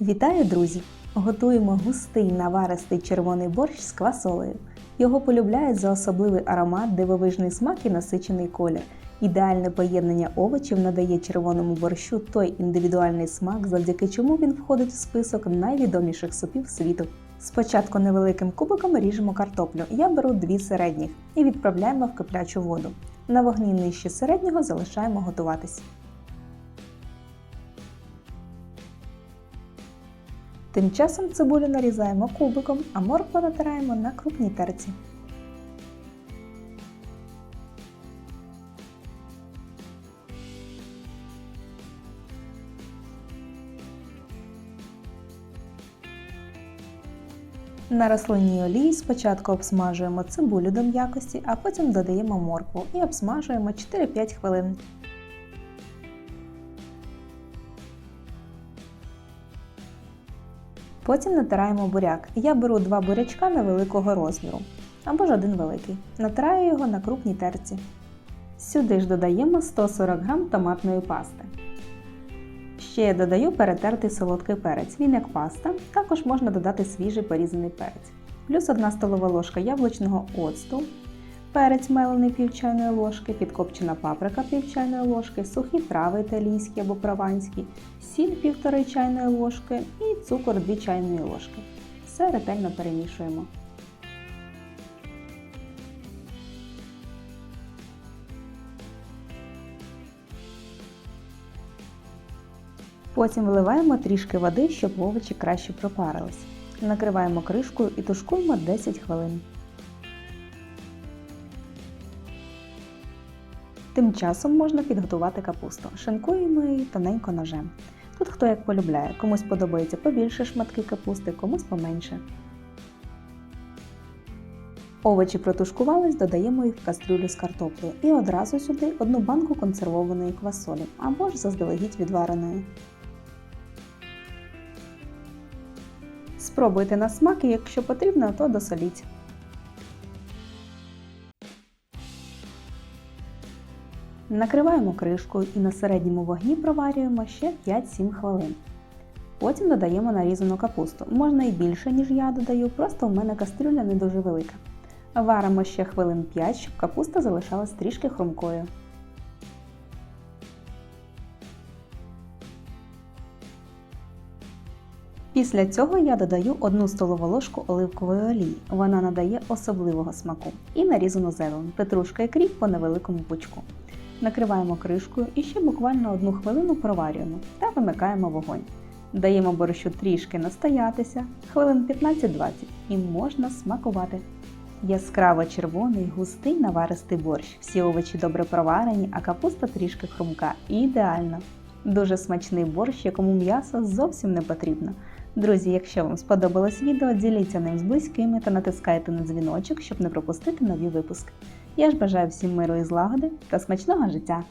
Вітаю, друзі! Готуємо густий наваристий червоний борщ з квасолею. Його полюбляють за особливий аромат, дивовижний смак і насичений колір. Ідеальне поєднання овочів надає червоному борщу той індивідуальний смак, завдяки чому він входить в список найвідоміших супів світу. Спочатку невеликим кубиком ріжемо картоплю. Я беру дві середніх і відправляємо в киплячу воду. На вогні нижче середнього залишаємо готуватись. Тим часом цибулю нарізаємо кубиком, а моркву натираємо на крупній терці. На рослинній олії спочатку обсмажуємо цибулю до м'якості, а потім додаємо моркву і обсмажуємо 4-5 хвилин. Потім натираємо буряк. Я беру два бурячка невеликого розміру або ж один великий. Натираю його на крупній терці. Сюди ж додаємо 140 г томатної пасти. Ще я додаю перетертий солодкий перець. Він як паста, також можна додати свіжий порізаний перець. Плюс 1 столова ложка яблучного оцту, перець мелений пів чайної ложки, підкопчена паприка пів чайної ложки, сухі трави італійські або прованські, сіль 1,5 чайної ложки і цукор 2 чайної ложки. Все ретельно перемішуємо. Потім вливаємо трішки води, щоб овочі краще пропарились. Накриваємо кришкою і тушкуємо 10 хвилин. Тим часом можна підготувати капусту. Шинкуємо її тоненько ножем. Тут хто як полюбляє, комусь подобається побільше шматки капусти, комусь поменше. Овочі протушкувались, додаємо їх в кастрюлю з картоплею і одразу сюди одну банку консервованої квасолі або ж заздалегідь відвареної. Спробуйте на смак і якщо потрібно, то досоліть. Накриваємо кришкою і на середньому вогні проварюємо ще 5-7 хвилин. Потім додаємо нарізану капусту. Можна і більше, ніж я додаю, просто в мене кастрюля не дуже велика. Варимо ще хвилин 5, щоб капуста залишалась трішки хрумкою. Після цього я додаю 1 столову ложку оливкової олії. Вона надає особливого смаку. І нарізану зелень, петрушка і кріп по невеликому пучку. Накриваємо кришкою і ще буквально одну хвилину проварюємо та вимикаємо вогонь. Даємо борщу трішки настоятися, хвилин 15-20 і можна смакувати. Яскраво червоний, густий наваристий борщ. Всі овочі добре проварені, а капуста трішки хрумка. Ідеально! Дуже смачний борщ, якому м'ясо зовсім не потрібно. Друзі, якщо вам сподобалось відео, діліться ним з близькими та натискайте на дзвіночок, щоб не пропустити нові випуски. Я ж бажаю всім миру і злагоди та смачного життя!